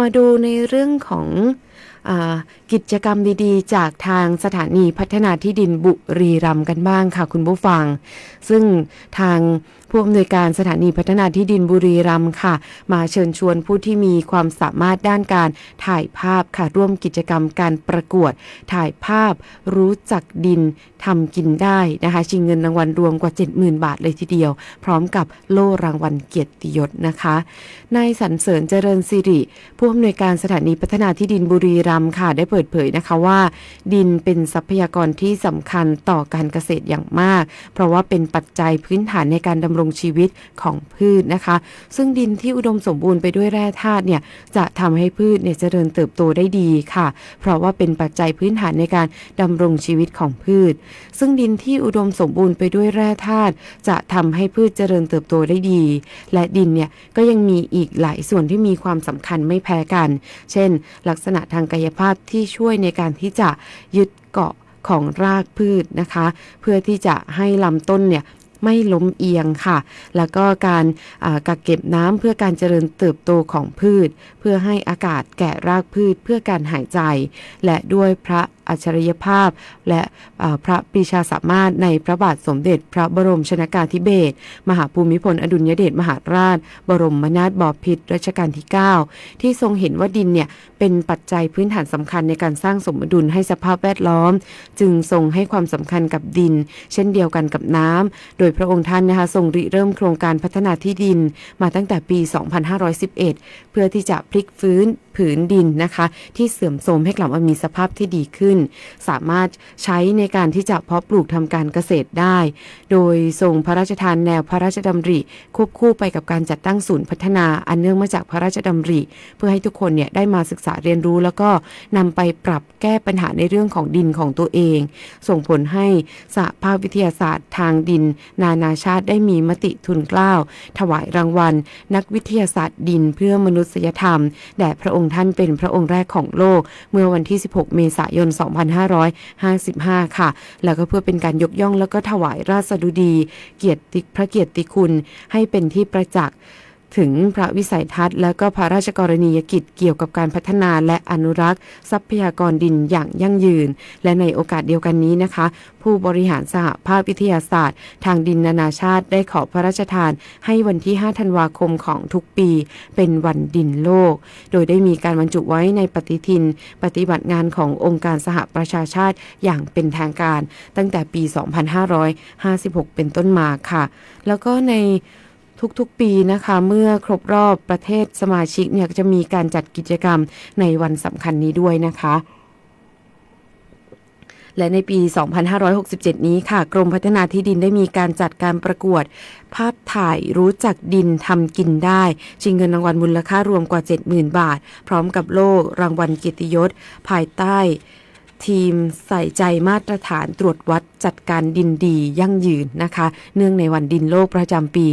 มาดูในเรื่องของอกิจกรรมดีๆ จากทางสถานีพัฒนาที่ดินบุรีรัมย์กันบ้างค่ะคุณผู้ฟัง ซึ่งทางผู้อำนวยการสถานีพัฒนาที่ดินบุรีรัมย์ค่ะ มาเชิญชวนผู้ที่มีความสามารถด้านการถ่ายภาพค่ะร่วมกิจกรรมการประกวด ถ่ายภาพรู้จักดินทำกินได้นะคะชิงเงินรางวัลรวมกว่า 70,000 บาทเลยทีเดียว พร้อมกับโล่รางวัลเกียรติยศนะคะนายสรรเสริญเจริญสิริผู้อำนวยการสถานีพัฒนาที่ดินบุรีรัมย์ค่ะ ได้เปิดเผยนะคะว่า ดินเป็นทรัพยากรที่สำคัญต่อการเกษตรอย่างมาก เพราะว่าเป็นปัจจัยพื้นฐานในการดำรงชีวิตของพืชนะคะ ซึ่งดินที่อุดมสมบูรณ์ไปด้วยแร่ธาตุเนี่ยจะทำให้พืชเนี่ยเจริญเติบโตได้ดีค่ะ เพราะว่าเป็นปัจจัยพื้นฐานในการดำรงชีวิตของพืช ซึ่งดินที่อุดมสมบูรณ์ไปด้วยแร่ธาตุจะทำให้พืชเจริญเติบโตได้ดี และดินเนี่ยก็ยังมีอีกหลายส่วนที่มีความสำคัญไม่แพ้กัน เช่น ลักษณะทางกายภาพที่ช่วยในการที่จะยึดเกาะของรากพืชนะคะ เพื่อที่จะให้ลำต้นเนี่ย ไม่ล้มเอียงค่ะ แล้วก็การกักเก็บน้ำเพื่อการเจริญเติบโตของพืช เพื่อให้อากาศแก่รากพืชเพื่อการหายใจ และด้วยพระอัจฉริยภาพ และพระปรีชาสามารถในพระบาทสมเด็จพระบรมชนากาธิเบศรมหาภูมิพลอดุลยเดชมหาราช บรมนาถบพิตรรัชกาลที่ 9 ที่ทรงเห็นว่าดินเนี่ยเป็นปัจจัยพื้นฐานสำคัญในการสร้างสมดุลให้สภาพแวดล้อม จึงทรงให้ความสำคัญกับดิน เช่นเดียวกันกับน้ำโดยพระองค์ท่านนะคะทรงริเริ่มโครงการพัฒนาที่ดินมาตั้งแต่ปี 2511 เพื่อที่จะพลิกฟื้น ผืนดินนะคะ ที่เสื่อมโทรมให้กลับมามีสภาพที่ดีขึ้น สามารถใช้ในการที่จะเพาะปลูกทำการเกษตรได้ โดยทรงพระราชทานแนวพระราชดำริ ควบคู่ไปกับการจัดตั้งศูนย์พัฒนาอันเนื่องมาจากพระราชดำริ เพื่อให้ทุกคนเนี่ยได้มาศึกษาเรียนรู้ แล้วก็นำไปปรับแก้ปัญหาในเรื่องของดินของตัวเอง ส่งผลให้สหภาพวิทยาศาสตร์ทางดิน นานาชาติได้มีมติทุนเกล้าถวายรางวัล นักวิทยาศาสตร์ดินเพื่อมนุษยธรรมแด่พระองค์ท่านเป็นพระองค์แรกของโลก เมื่อวันที่ 16 เมษายน 2555 ค่ะ แล้วก็เพื่อเป็นการยกย่องแล้วก็ถวายราชดุดี เกียรติพระเกียรติคุณให้เป็นที่ประจักษ์ ถึงพระวิสัยทัศน์ และก็พระราชกรณียกิจเกี่ยวกับการพัฒนาและอนุรักษ์ ทรัพยากรดินอย่างยั่งยืน และในโอกาสเดียวกันนี้นะคะ ผู้บริหารสหภาพวิทยาศาสตร์ ทางดินนานาชาติได้ขอพระราชทาน ให้วันที่ 5 ธันวาคมของทุกปี เป็นวันดินโลก โดยได้มีการบรรจุไว้ในปฏิทิน ปฏิบัติงานขององค์การสหประชาชาติอย่างเป็นทางการ ตั้งแต่ปี 2556 เป็นต้นมาค่ะ แล้วก็ใน ทุกๆปีนะคะ เมื่อครบรอบประเทศสมาชิกเนี่ยจะมีการจัดกิจกรรมในวันสำคัญนี้ด้วยนะคะและในปี 2567 นี้ค่ะ กรมพัฒนาที่ดินได้มีการจัดการประกวด ภาพถ่ายรู้จักดินทำกินได้ ชิงเงินรางวัลมูลค่ารวมกว่า 70,000 บาท พร้อมกับโล่รางวัลเกียรติยศ ภายใต้ ทีมใส่ใจมาตรฐานตรวจวัดจัดการดินดียั่งยืนนะคะ เนื่องในวันดินโลกประจำปี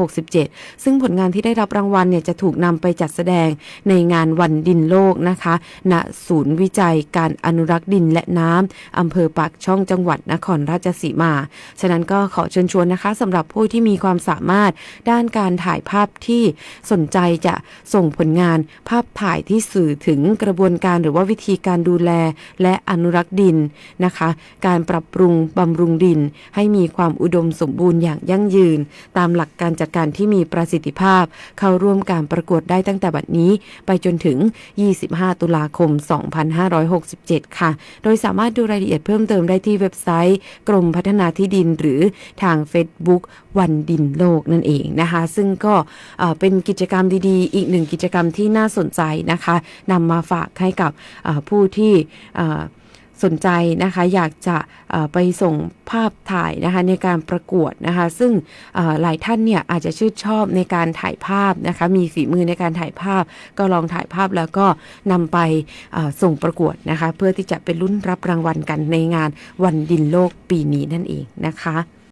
2567 ซึ่งผลงานที่ได้รับรางวัลเนี่ยจะถูกนำไปจัดแสดงในงานวันดินโลกนะคะณศูนย์วิจัยการอนุรักษ์ดินและน้ำอำเภอปากช่องจังหวัดนครราชสีมา ฉะนั้นก็ขอเชิญชวนนะคะสำหรับผู้ที่มีความสามารถด้านการถ่ายภาพที่สนใจจะส่งผลงานภาพถ่ายที่สื่อถึงกระบวนการหรือว่าวิธีการดูแลและอนุรักษ์ดินนะคะ การปรับปรุงบำรุงดิน ให้มีความอุดมสมบูรณ์อย่างยั่งยืน ตามหลักการจัดการที่มีประสิทธิภาพ เข้าร่วมการประกวดได้ตั้งแต่บัดนี้ ไปจนถึง 25 ตุลาคม 2567 ค่ะ โดยสามารถดูรายละเอียดเพิ่มเติมได้ที่เว็บไซต์ กรมพัฒนาที่ดินหรือทาง Facebook วันดินโลกนั่นเองนะคะ ซึ่งก็เป็นกิจกรรมดีๆ อีกหนึ่งกิจกรรมที่น่าสนใจนะคะนำมาฝากให้กับผู้ที่สนใจนะคะอยากจะไปส่งภาพถ่ายนะคะในการประกวดนะคะ ซึ่งหลายท่านเนี่ยอาจจะชื่นชอบในการถ่ายภาพนะคะ มีฝีมือในการถ่ายภาพ ก็ลองถ่ายภาพแล้วก็นำไปส่งประกวดนะคะ เพื่อที่จะเป็นรุ่นรับรางวัลกันในงานวันดินโลกปีนี้นั่นเองนะคะ